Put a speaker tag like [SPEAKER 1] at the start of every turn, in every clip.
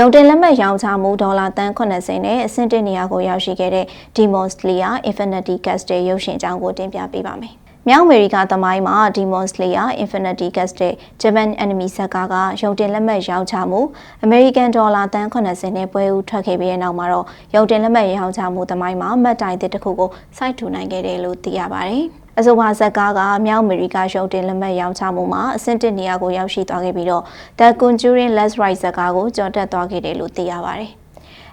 [SPEAKER 1] ရုံတင်လက်မှတ်ရောင်းချမှုဒေါ်လာတန်း80နဲ့အဆင့်တစ်နေရာကိုရောက်ရှိခဲ့တဲ့ Demon Slayer Infinity Castle ရုပ်ရှင်အကြောင်းကိုတင်ပြပေးပါမယ်။ မြောက်အမေရိကသမိုင်းမှာ Demon Slayer Infinity Castle Japan Enemy ဇာတ်ကားကရုံတင်လက်မှတ်ရောင်းချမှု American ဒေါ်လာတန်း80နဲ့ပွဲဦးထွက်ခဲ့ပြီးတဲ့နောက်မှာတော့ရုံတင်လက်မှတ်ရောင်းချမှုသမိုင်းမှာမှတ်တိုင်တစ်ခုကိုစိုက်ထူနိုင်ခဲ့တယ်လို့သိရပါတယ်။အဆိုပါဇက်ကားကမြောက်အမေရိကရုပ်တင်လက်မှတ်ရောင်းချမှုမှာအဆင့်တစ်နေရာကိုရောက်ရှိသွားခဲ့ပြီးတော့ The Conjuring Last Ride ဇက်ကားကိုကြော်တက်သွားခဲ့တယ်လို့သိရပါတယ်။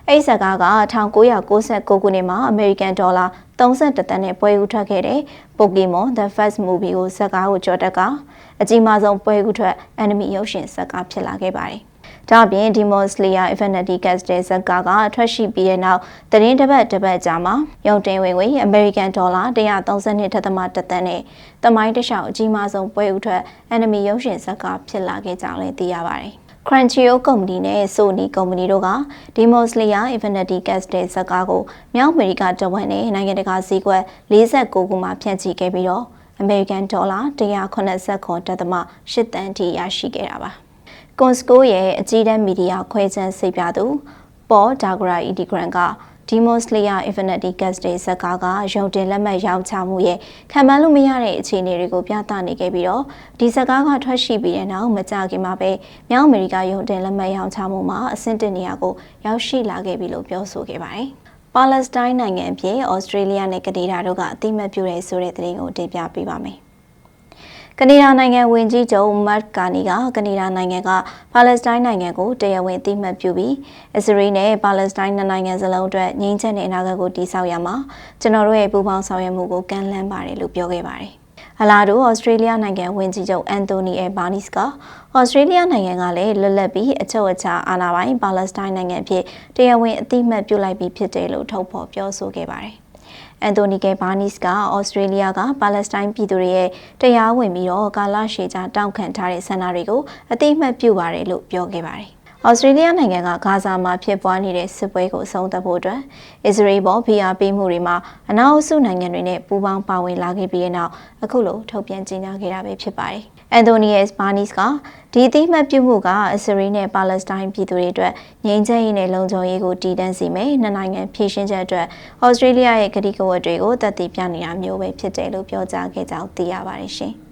[SPEAKER 1] အဲ့ဒီဇက်ကားက1996ခုနှစ်မှာ American Dollar 31တန်းနဲ့ပွဲဦးထွက်ခဲ့တဲ့ Pokemon The First Movie ကိုဇက်ကားကိုကြော်တက်ကအကြီးမားဆုံးပွဲဦးထွက် enemy ရုပ်ရှင်ဇက်ကားဖြစ်လာခဲ့ပါတယ်။ဒါ့အပြင် Demon Slayer Infinity Castle ဇက်ကားကထွက်ရှိပြီးတဲ့နောက်သတင်းတစ်ပတ်တစ်ပတ်ကြာမှာရုံတင်ဝင်ဝင် American Dollar 132.3တန်းနဲ့တမိုင်းတစ်လျှောက်အကြီးမားဆုံးပွဲဦးထွက် enemy ရုပ်ရှင်ဇက်ကားဖြစ်လာခဲ့ကြောင်းလည်းသိရပါတယ်။ Crunchyroll ကုမ္ပဏီနဲ့ Sony ကုမ္ပဏီတို့က Demon Slayer Infinity Castle ဇာတ်ကားကိုမြောက်အမေရိကတဝက်နဲ့နိုင်ငံတကာဈေးကွက်49ခုမှာဖြန့်ချိခဲ့ပြီးတော့ American Dollar 189.8တန်းထိရရှိခဲ့တာပါ။ Consco ရဲ့အကြီးတန်းမီဒီယာခွဲခြမ်းစိတ်ပြသူ Paul Dagra Edigran က Demon Slayer Infinity Castle ဇာတ်ကားကရုံတင်လက်မှတ်ရောင်းချမှုရဲ့ခံမှန်းလို့မရတဲ့အခြေအနေတွေကိုပြသနေခဲ့ပြီးတော့ဒီဇာတ်ကားကထွက်ရှိပြီးတဲ့နောက်မကြခင်မှာပဲမြောက်အမေရိကရုံတင်လက်မှတ်ရောင်းချမှုမှာအဆင့်တင်နေရာကိုရောက်ရှိလာခဲ့ပြီလို့ပြောဆိုခဲ့ပါတယ်။ပါလက်စတိုင်းနိုင်ငံအဖြစ်ဩစတြေးလျနဲ့ကနေဒါတို့ကအတိမတ်ပြုတဲ့ဆိုတဲ့သတင်းကိုတင်ပြပေးပါမယ်။ ကနေဒါနိုင်ငံဝင်ကြီးချုပ်မတ်ကာနီကကနေဒါနိုင်ငံကပါလက်စတိုင်းနိုင်ငံကိုတရားဝင်အသိမှတ်ပြုပြီးအစ္စရေးနဲ့ပါလက်စတိုင်းနိုင်ငံစလုံးအတွက်ငြိမ်းချမ်းတဲ့အနာဂတ်ကိုတည်ဆောက်ရမှာကျွန်တော်တို့ရဲ့ပူးပေါင်းဆောင်ရွက်မှုကိုကမ်းလှမ်းပါတယ်လို့ပြောခဲ့ပါတယ်။အလားတူဩစတြေးလျနိုင်ငံဝင်ကြီးချုပ်အန်တိုနီအဲဘာနီစ်ကဩစတြေးလျနိုင်ငံကလည်းလွတ်လပ်ပြီးအချုပ်အခြာအာဏာပိုင်ပါလက်စတိုင်းနိုင်ငံအဖြစ်တရားဝင်အသိမှတ်ပြုလိုက်ပြီးဖြစ်တယ်လို့ထုတ်ဖော်ပြောဆိုခဲ့ပါတယ်။ အန်တိုနီကယ်ဘာနီစ်ကဩစတြေးလျကပါလက်စတိုင်းပြည်သူတွေရဲ့တရားဝင်ပြီးတော့ကာလရှည်ကြာတောင်းခံထားတဲ့ဆန္ဒတွေကိုအတိအမှတ်ပြုပါတယ်လို့ပြောခဲ့ပါတယ်။ ဩစတြေးလျနိုင်ငံကဂါဇာမှာဖြစ်ပွားနေတဲ့စစ်ပွဲကိုအဆုံးသတ်ဖို့အတွက်အစ္စရေးပေါ်ဖိအားပေးမှုတွေမှာအနောက်အစုနိုင်ငံတွေနဲ့ပူးပေါင်းပါဝင်လာခဲ့ပြီးတဲ့နောက်အခုလိုထုတ်ပြန်ကြေညာခဲ့တာပဲဖြစ်ပါတယ်။အန်တိုနီယက်ဘာနီစ်ကဒီအသိမှတ်ပြုမှုကအစ္စရေးနဲ့ပါလက်စတိုင်းပြည်သူတွေအတွက်ငြိမ်းချမ်းရေးနဲ့လုံခြုံရေးကိုတည်တံ့စေမယ်။နှစ်နိုင်ငံဖြည့်ရှင်းချက်အတွက်ဩစတြေးလျရဲ့ကတိကဝတ်တွေကိုသက်သေပြနေတာမျိုးပဲဖြစ်တယ်လို့ပြောကြားခဲ့ကြောင်းသိရပါတယ်ရှင်။